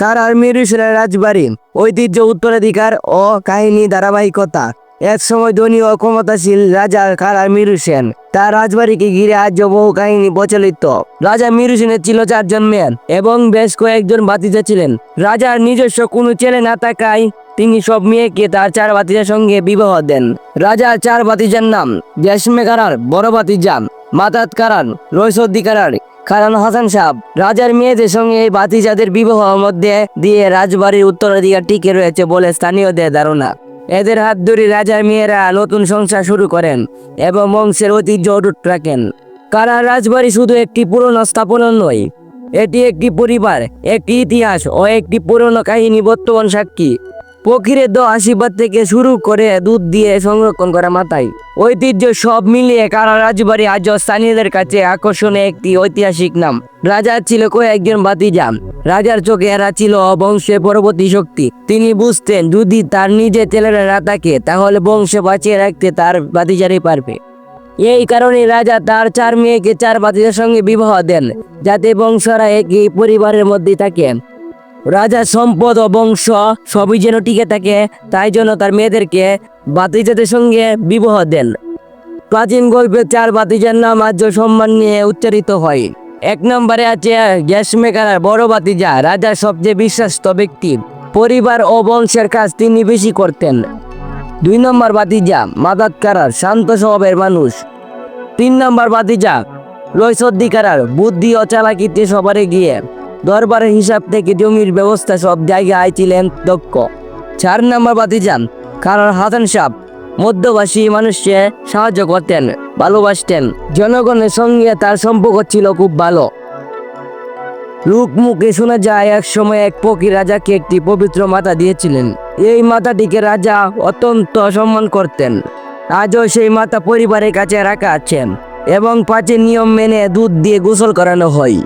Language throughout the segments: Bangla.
কারার মিরুসের রাজবাড়ি? ঐতিহ্য, উত্তরাধিকার ও কাহিনী ধারাবাহিকতা। এক সময় ধনী ও ক্ষমতাশীল রাজা কারার মিরু সেন। তার রাজবাড়িকে ঘিরে আজ বহু কাহিনী প্রচলিত। রাজা মিরু সেনের ছিল চারজন মেয়ে এবং বেশ কয়েকজন বাতিজা ছিলেন। রাজার নিজস্ব কোনো ছেলে না থাকায় তিনি সব মেয়েকে তার চার বাতিজার সঙ্গে বিবাহ দেন। রাজার চার বাতিজার নাম জেসমে কারার বড় বাতিজা মাতাত কারান রৈসদ্দি কারার কারণ হাসান সাহেব, রাজার মেয়েদের সঙ্গে এই বাতিজাদের বিবাহ মধ্যে দিয়ে রাজবাড়ির উত্তরাধিকার টিকে রয়েছে বলে স্থানীয়দের ধারণা। এদের হাত ধরে রাজার মেয়েরা নতুন সংসার শুরু করেন এবং বংশের ঐতিহ্য অটুট রাখেন। কারার রাজবাড়ি শুধু একটি পুরনো স্থাপনা নয়, এটি একটি পরিবার, একটি ইতিহাস ও একটি পুরনো কাহিনী বর্তমান সাক্ষী। দ আশীর্বাদ থেকে শুরু করে দুধ দিয়ে সংরক্ষণ করা মাথায়। ঐতিহ্য সব মিলিয়ে কারা রাজবাড়ি আজও স্থানীয়দের কাছে আকর্ষণীয় একটি ঐতিহাসিক নাম। রাজার ছিল কয়েকজন বাতিজা রাজার চোখে এরা ছিল বংশের পরবর্তী শক্তি। তিনি বুঝতেন যদি তার নিজের ছেলেরা না থাকে, তাহলে বংশ বাঁচিয়ে রাখতে তার বাতিজারই পারবে। এই কারণে রাজা তার চার মেয়েকে চার বাতিজার সঙ্গে বিবাহ দেন, যাতে বংশরা একই পরিবারের মধ্যে থাকে রাজার সম্পদ ও বংশ সবই যেন টিকে থাকে, তাই জন্য তার মেয়েদেরকে বাতিজাদের সঙ্গে বিবাহ দেন। প্রাচীন গল্পে চার বাতিজার নাম আর্য সম্মান নিয়ে উচ্চারিত হয়। এক নম্বরে আছে গ্যাস মেকার বড় বাতিজা রাজার সবচেয়ে বিশ্বাস্ত ব্যক্তি। পরিবার ও বংশের কাজ তিনি বেশি করতেন। দুই নম্বর বাতিজা মাদাত কারার শান্ত স্বভাবের মানুষ। তিন নম্বর বাতিজা রৈসদ্দিকারার বুদ্ধি ও চালাকিতে সবারে গিয়ে দরবারের হিসাব থেকে জমির ব্যবস্থা সব জায়গায় ছিলেন দক্ষ। চার নম্বর বাতিজান, কারণ হাসান সাহ মধ্যবাসী মানুষকে সাহায্য করতেন, ভালোবাসতেন। জনগণের সঙ্গে তার সম্পর্ক ছিল খুব ভালো। লোক মুখে শোনা যায়, এক সময় এক ফকির রাজাকে একটি পবিত্র মাথা দিয়েছিলেন। এই মাথাটিকে রাজা অত্যন্ত সম্মান করতেন। আজও সেই মাথা পরিবারের কাছে রাখা আছেন এবং পাঁচের নিয়ম মেনে দুধ দিয়ে গোসল করানো হয়।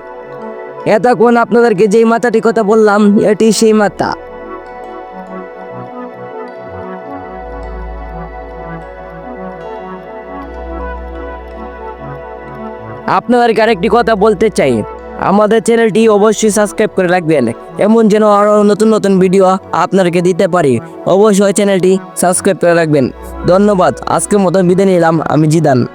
এতক্ষণ আপনাদেরকে যেই মাথাটি কথা বললাম, এটি সেই মাথা। আপনাদেরকে আরেকটি কথা বলতে চাই। আমাদের চ্যানেলটি অবশ্যই সাবস্ক্রাইব করে রাখবেন। এমন যেন আরও নতুন নতুন ভিডিও আপনাদেরকে দিতে পারি। অবশ্যই চ্যানেলটি সাবস্ক্রাইব করে রাখবেন। ধন্যবাদ। আজকের মতো বিদায় নিলাম। আমি জিদান।